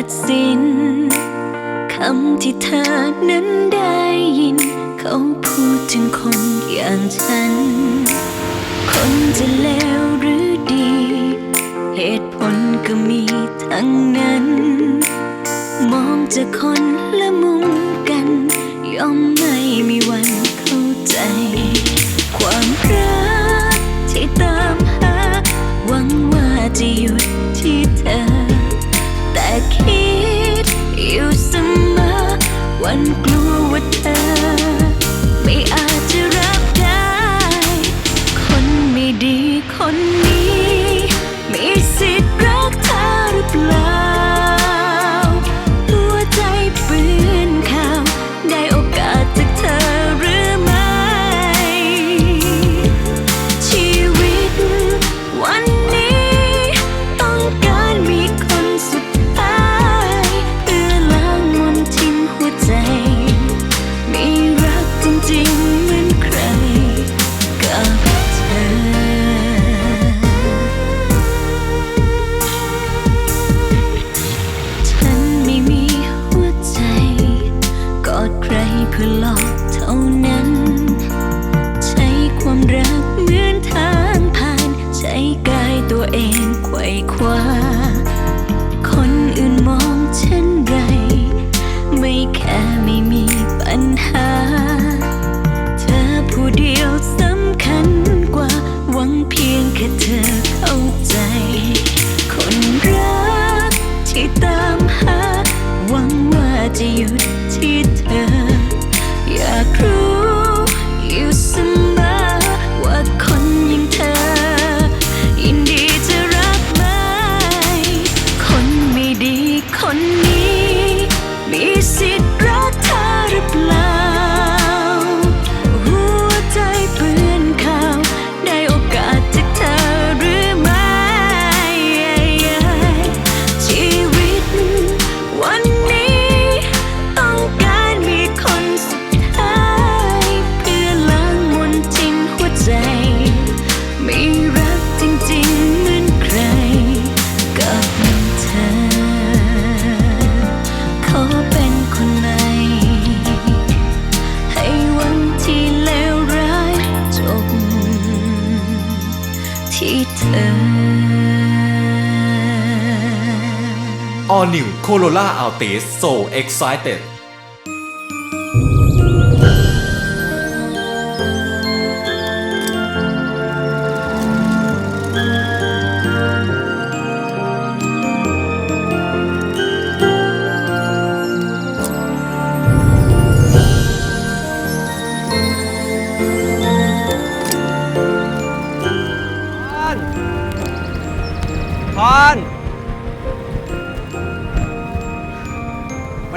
ตัดสิน คำที่เธอนั้นได้ยิน เขาพูดถึงคนอย่างฉัน คนจะเลวหรือดี เหตุผลก็มีทั้งนั้น มองจากคน วัน เธอ All New Corolla Altis So Excited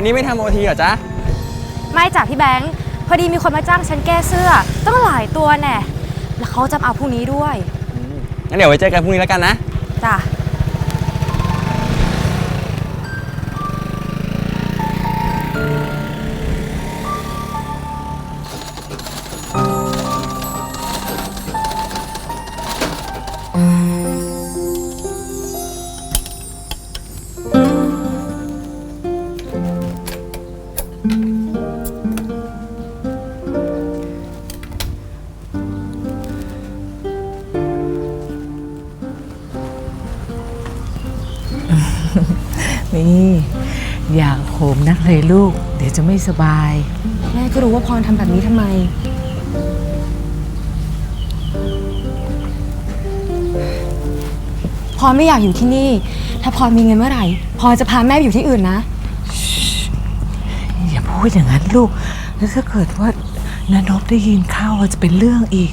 วันนี้ไม่ทำโอทีเหรอจ๊ะ ไม่จ้ะพี่แบงค์พอดีมีคนมาจ้างฉันแก้เสื้อต้องหลายตัวแน่แล้วเขาจะมาเอาพรุ่งนี้ด้วย งั้นเดี๋ยวไว้เจอกันพรุ่งนี้แล้วกันนะ จ้ะ นักเลยลูก เดี๋ยวจะไม่สบาย แม่ก็รู้ว่าพรทำแบบนี้ทำไม พรไม่อยากอยู่ที่นี่ ถ้าพรมีเงินเมื่อไหร่ พรจะพาแม่ไปอยู่ที่อื่นนะ อย่าพูดอย่างนั้นลูก แล้วถ้าเกิดว่านานบได้ยินเข้าวจะเป็นเรื่องอีก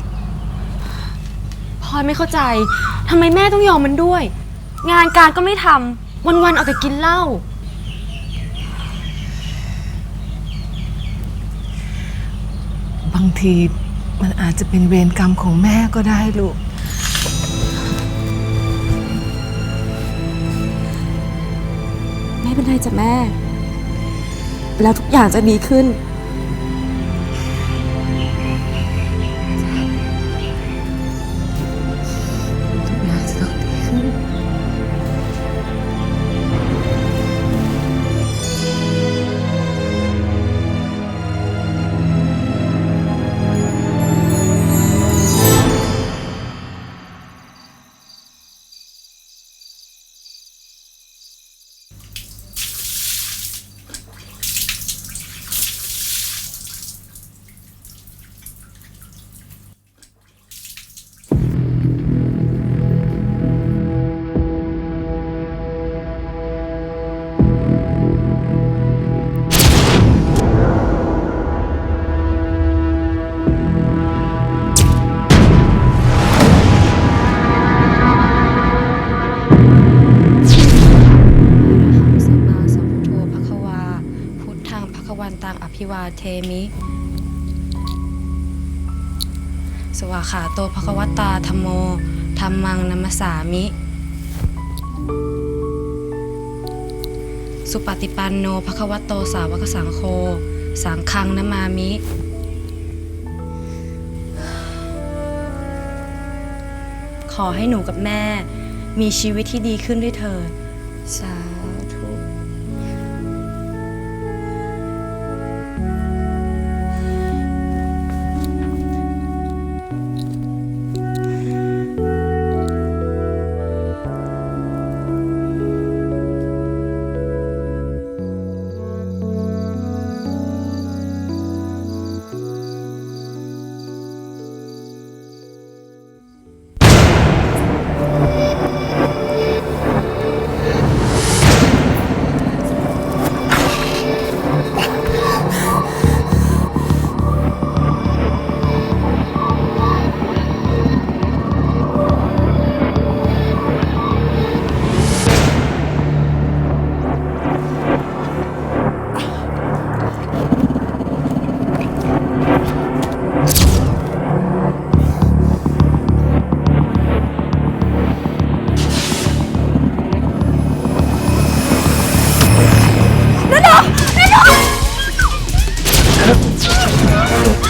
พรไม่เข้าใจทำไมแม่ต้องยอมมันด้วย งานการก็ไม่ทำวันๆเอาแต่กินเหล้า บางทีมันอาจจะเป็นเวรกรรมของแม่ก็ได้ลูก ไม่เป็นไรจ้ะแม่ แล้วทุกอย่างจะดีขึ้นาเทมิ สวาขาโตภคะวตาธรรมโมธรรมังนัมสามิ สุปฏิปันโนภคะวะโตสาวกสังโฆสังฆังนมามิ ขอให้หนูกับแม่ มีชีวิตที่ดีขึ้นด้วยเถิดสา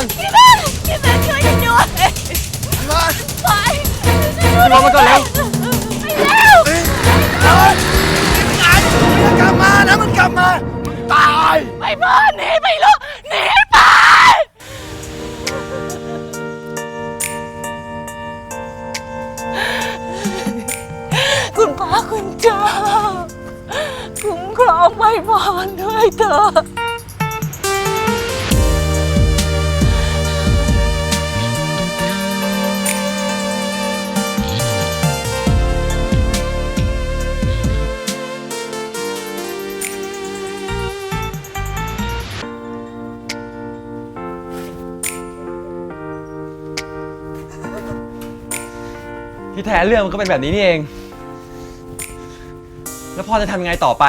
รพี่แบงค์ช่วยฉันด้วยไปพี่พรมาก่อนเร็วไปแล้วไปพ่อหนีไปลูกหนีไปคุณพระคุณเจ้าคุ้มครองไปพรด้วยเถอะ ที่แท้เรื่องมันก็เป็นแบบนี้นี่เอง แล้วพ่อจะทำยังไงต่อไป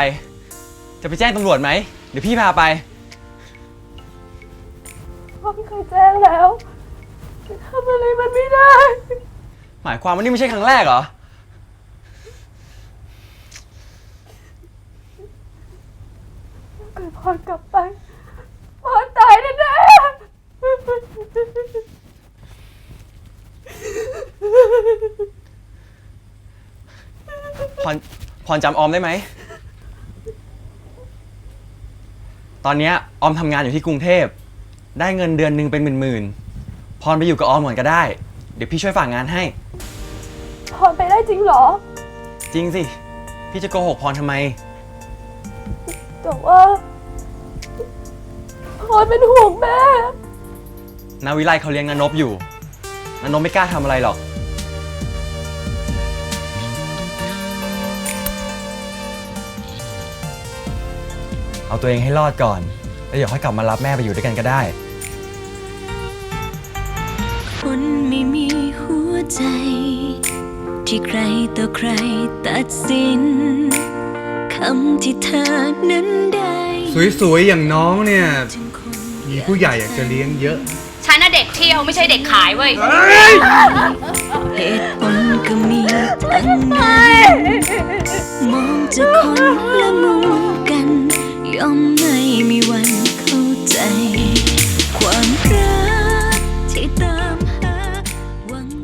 จะไปแจ้งตำรวจไหมเดี๋ยวพี่พาไป พ่อไม่เคยแจ้งแล้วทำอะไรมันไม่ได้ หมายความว่านี่ไม่ใช่ครั้งแรกเหรอ เกิดพรกลับไปพรตายแน่ๆ พรพรจำออมได้ไหม ตอนเนี้ยออมทำงานอยู่ที่กรุงเทพ ได้เงินเดือนหนึ่งเป็นหมื่นๆ พรไปอยู่กับออมก่อนก็ได้ เดี๋ยวพี่ช่วยฝากงานให้ พรไปได้จริงเหรอ จริงสิ พี่จะโกหกพรทำไม แต่ว่าพรเป็นห่วงแม่ นาวิไลเขาเลี้ยงนานบอยู่นานบไม่กล้าทำอะไรหรอก เอาตัวเองให้รอดก่อน แล้วเดี๋ยวค่อยกลับมารับแม่ไปอยู่ด้วยกันก็ได้ คนไม่มีหัวใจ ที่ใครต่อใครตัดสินคำที่เธอนั้นได้สวยๆ อย่างน้องเนี่ย ถึงคนมีผู้ใหญ่อยากจะเลี้ยงเยอะ ฉันน่ะเด็กเที่ยวไม่ใช่เด็กขายเว้ย เหตุผลก็มีทั้งนั้นมองจากคนละมุมกัน ย่อมไม่มีวัน